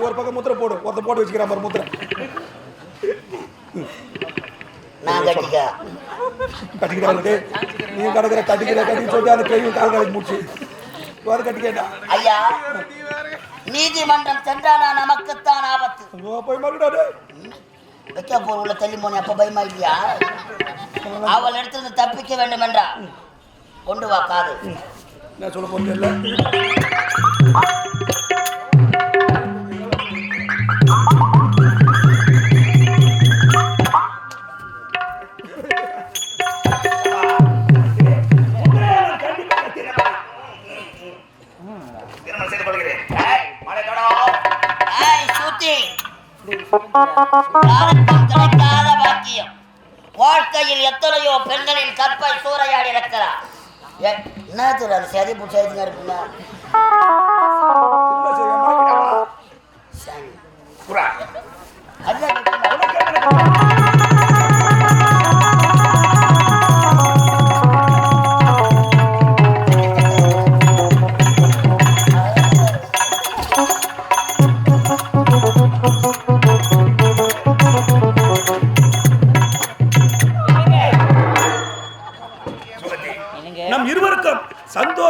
நீ ஒரு பக்கம் முத்திரை போடு. ஒருத்த போட்டு வச்சுக்கிறான் பாரு முத்திரை நான் கட்டிக்க கட்டிக்கிறாங்க நீ கிடக்குற கட்டிக்கிற கட்டி சொல்லிட்டு அந்த கேள்வி கால் கலைக்கு முடிச்சு. வேற கட்டிக்கேட்டா ஐயா நீதிமன்றம் சென்றானா நமக்குத்தான் ஆபத்து. போய் மறுடாடு வைக்க போர் உள்ள தள்ளி போனே அப்ப பயமா இல்லையா? அவள் இடத்துல தப்பிக்க வேண்டும் என்றா கொண்டு வா காது நான் சொல்ல போறது இல்லை. யாருக்கும் கிடைக்காத பாக்கியம் வாழ்க்கையில் எத்தனையோ பெண்களின் கற்பை சூறையாடி இருக்கிறார். என்ன தெரியும் அது சதி புடிச்சதுங்க இருக்குங்க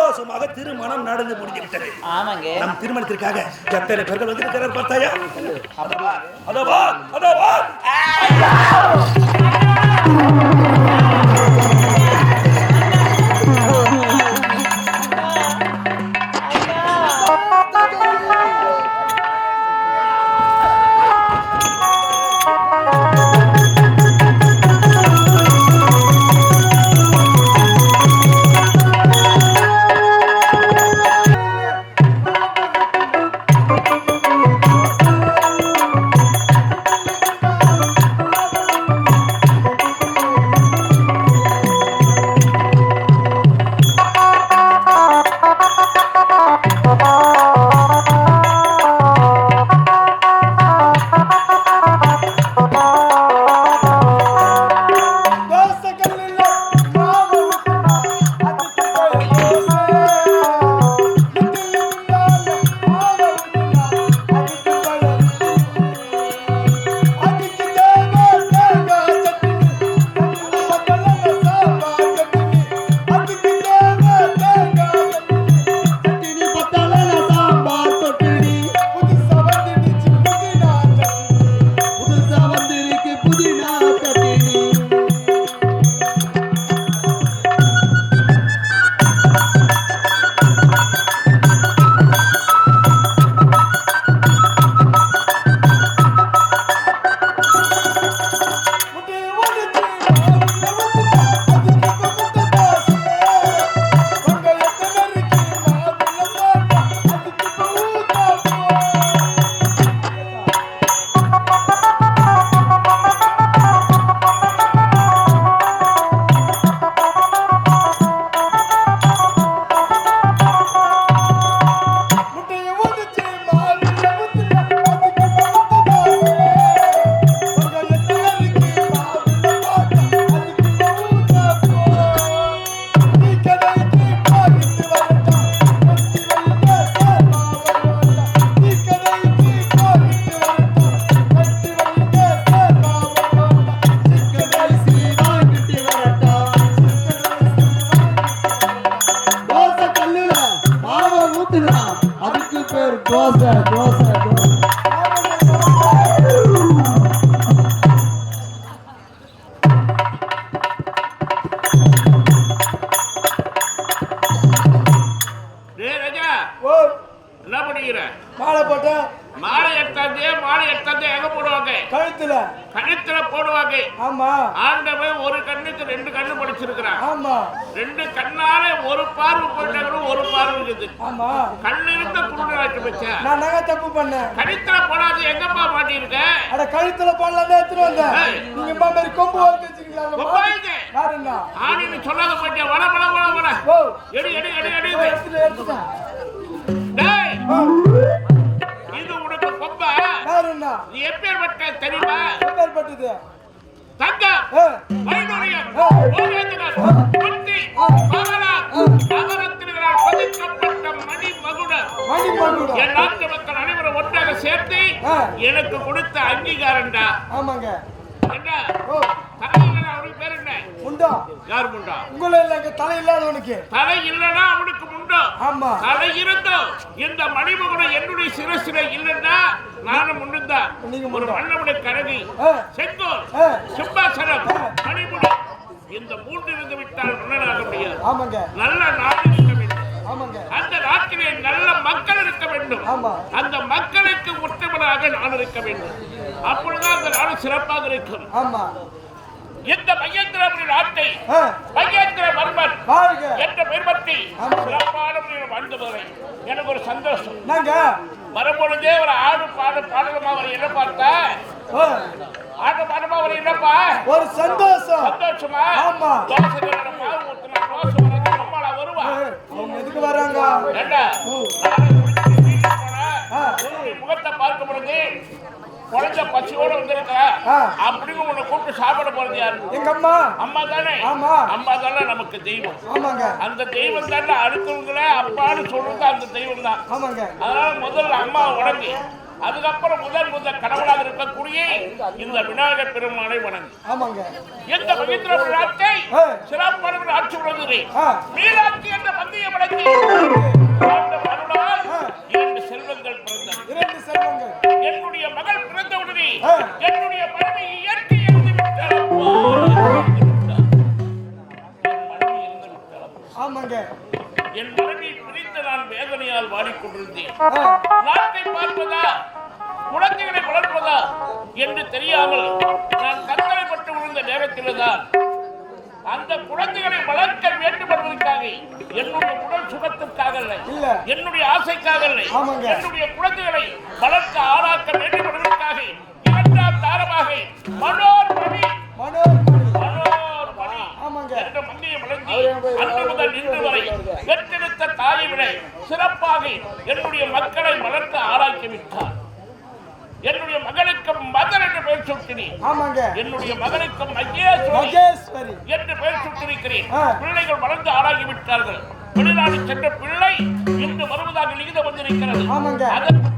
சந்தோஷமாக திருமணம் நடந்து முடிந்து விட்டது ஆமாங்க. நம் திருமணத்திற்காக எத்தனை பேர்கள் வந்திருக்கிறார் பார்த்தாயா? அதோ வா எடுத்தாந்தே எங்க போடுவாங்க. கழுத்துல. கழுத்துல போடுவாங்க. ஆமா. ஆண்டவன் ஒரு கண்ணுக்கு ரெண்டு கண்ணு படிச்சிருக்கிறான். ஆமா. ரெண்டு கண்ணால ஒரு பார்வை போயிட்டாங்க ஒரு பார்வை இருக்குது. ஆமா. கண்ணு இருந்த குருடாட்டு வச்சா. நான் நகை தப்பு பண்ணேன். கழுத்துல போடாது எங்கப்பா மாட்டியிருக்க? அட கழுத்துல பண்ணலாம் எடுத்துட்டு வந்தேன். நீங்க அம்மா மாதிரி கொம்பு வளர்த்து வச்சிருக்கீங்களா? ஆணின்னு சொல்லாத மாட்டியா? வள வள வள வள எடு எடு எடு எடு. எடுத்துட்டேன் டேய். எப்பேற்பட்ட தெரியுமா? எப்பேற்பட்டது? தங்கம் வைடூரியம் பகலா நகரத்தினால் பதிக்கப்பட்ட மணி மணிமகுடம் என் நாட்டு மக்கள் அனைவரும் ஒன்றாக சேர்த்து. எனக்கு கொடுத்த அங்கீகாரம்டா. ஆமாங்க. என்ன? என்ன முண்டா? யார் முண்டா? உங்களை இல்லைங்க தலை இல்லாதவனுக்கு. தலை இல்லைன்னா அவனுக்கு முண்டோ. ஆமா. தலை இருந்தோம் இந்த மணிமகுடம் என்னுடைய சிரசில இல்லைன்னா நானும் முன்னுந்தான் நீங்க ஒரு. மன்னமுடைய கரகு ஆ. செங்கோல். ஆ. மணிமுடி இந்த மூன்று இருந்து விட்டால் மன்னனாக முடியாது. ஆமாங்க. நல்ல நாடு இருக்க வேண்டும். ஆமாங்க. அந்த நாட்டிலே நல்ல மக்கள் இருக்க வேண்டும். ஆமா. அந்த மக்களுக்கு உத்தமனாக நான் இருக்க வேண்டும். அப்பொழுதுதான் அந்த நாடு சிறப்பாக இருக்கும். ஆமா. இந்த மையந்திரபுரி நாட்டை மையந்திர மர்மன் என்ற பெருமத்தை. சிறப்பான வாழ்ந்து வரை. எனக்கு ஒரு சந்தோஷம். வரும்பொழுதே ஒரு ஆடு பாடு பாடலமா அவர் என்ன பார்த்தா? ஆடு பாடமா அவர் என்னப்பா? ஒரு சந்தோஷம். சந்தோஷமா? ஆமா. தோசை பால் ஊத்துனா தோசை வருவா. அவங்க எதுக்கு வராங்க? குழந்தை பசியோட வந்திருக்க. அப்படின்னு உன்னை கூப்பிட்டு சாப்பிட போறது யாரு? எங்க அம்மா அம்மா தானே? ஆமா. அம்மா தானே நமக்கு தெய்வம். ஆமாங்க. அந்த தெய்வம் தானே அடுத்தவங்கள அப்பான்னு சொல்றது அந்த தெய்வம் தான். ஆமாங்க. அதனால முதல்ல அம்மா வணங்கி. அதுக்கப்புறம் முதல் முதல் கடவுளாக இருக்கக்கூடிய இந்த விநாயகர் பெருமானை வணங்கு. ஆமாங்க. எந்த பவித்திர விழாத்தை. சிறப்பான ஆட்சி உணர்கிறேன். மீனாட்சி என்ற பந்தய வழங்கி ஆமாங்க. என் மனைவி பிரிந்து நான் வேதனையால் வாடிக்கொண்டிருந்தேன். நாட்டை பார்ப்பதா? குழந்தைகளை வளர்ப்பதா? என்று தெரியாமல் நான் கத்தலைப்பட்டு விழுந்த நேரத்தில்தான் அந்த குழந்தைகளை வளர்க்க வேண்டும் என்பதற்காக என்னுடைய உடல் சுகத்திற்காக இல்ல. என்னுடைய ஆசைக்காக ஆமாங்க. என்னுடைய குழந்தைகளை வளர்க்க ஆளாக்க வேண்டும் என்பதற்காக இரண்டாம் தாரமாக மனோர் மணி மனோர்மணி மனோர் மணி ஆமாங்க. என்ற வளர்த்தி அன்று முதல் இன்று வரை பெற்றெடுத்த தாயை விட சிறப்பாக என்னுடைய மக்களை வளர்த்து ஆராய்ச்சி விட்டார். என்னுடைய மகனுக்கு மதர் என்று பெயர் சுட்டினேன். என்னுடைய மகனுக்கு மகேஸ்வரி என்று பெயர் சுட்டிருக்கிறேன். பிள்ளைகள் வளர்ந்து ஆளாகி விட்டார்கள். வெளிநாடு சென்ற பிள்ளை இன்று வருவதாக லிகிதம் வந்திருக்கிறது. அதற்கு